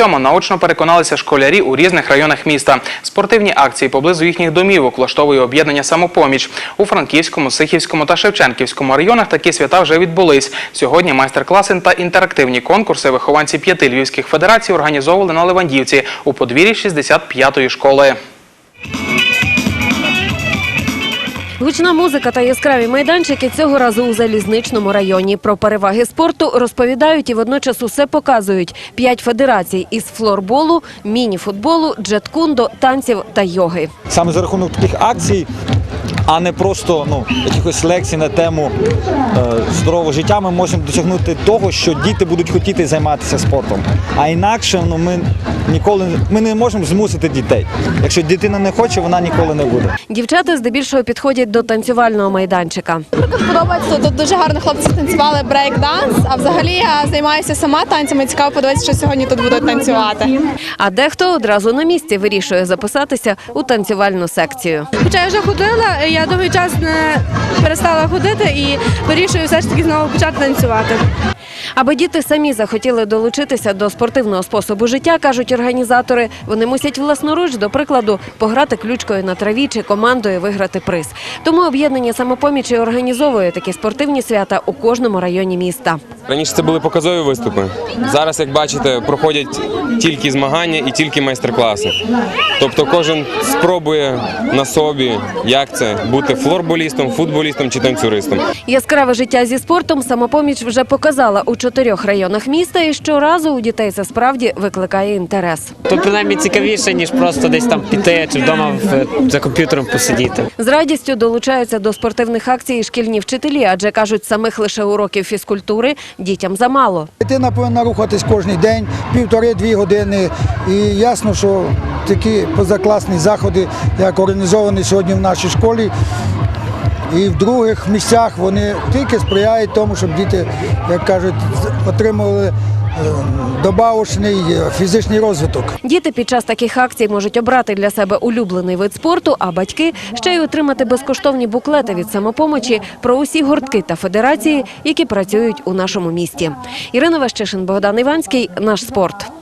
Цьому наочно переконалися школярі у різних районах міста. Спортивні акції поблизу їхніх домівок влаштовує об'єднання «Самопоміч». У Франківському, Сихівському та Шевченківському районах такі свята вже відбулись. Сьогодні майстер-класи та інтерактивні конкурси вихованці п'яти львівських федерацій організовували на Левандівці у подвір'ї 65-ї школи. Гучна музика та яскраві майданчики цього разу у залізничному районі. Про переваги спорту розповідають і водночас усе показують. П'ять федерацій із флорболу, міні-футболу, джеткундо, танців та йоги. саме за рахунок таких акцій, а не просто ну, якихось лекцій на тему е, здорового життя, ми можемо досягнути того, що діти будуть хотіти займатися спортом. А інакше ну, ми ніколи ми не можемо змусити дітей. Якщо дитина не хоче, вона ніколи не буде. Дівчата здебільшого підходять до танцювального майданчика. Подобається тут дуже гарно хлопці танцювали брейк-данс. А взагалі я займаюся сама танцями. Цікаво подивитися, що сьогодні тут будуть танцювати. А дехто одразу на місці вирішує записатися у танцювальну секцію. Хоча я вже ходила, я довгий час не перестала ходити і вирішую все ж таки знову почати танцювати. Аби діти самі захотіли долучитися до спортивного способу життя, кажуть організатори, вони мусять власноруч, до прикладу, пограти ключкою на траві чи командою виграти приз. Тому об'єднання самопомічі організовує такі спортивні свята у кожному районі міста. Раніше це були показові виступи. Зараз, як бачите, проходять тільки змагання і тільки майстер-класи. Тобто кожен спробує на собі, як це бути флорболістом, футболістом чи танцюристом. Яскраве життя зі спортом самопоміч вже показала у чотирьох районах міста, і щоразу у дітей це справді викликає інтерес. То принаймні цікавіше, ніж просто десь там піти чи вдома за комп'ютером посидіти. З радістю долучаються до спортивних акцій і шкільні вчителі, адже кажуть, самих лише уроків фізкультури дітям замало. Дитина повинна рухатись кожен день, півтори-дві години. І ясно, що такі позакласні заходи, як організовані сьогодні в нашій школі, і в других місцях вони тільки сприяють тому, щоб діти, як кажуть, отримували е, добавочний е, фізичний розвиток. Діти під час таких акцій можуть обрати для себе улюблений вид спорту, а батьки ще й отримати безкоштовні буклети від самопомочі про усі гуртки та федерації, які працюють у нашому місті. Ірина Ващишин, Богдан Іванський, наш спорт.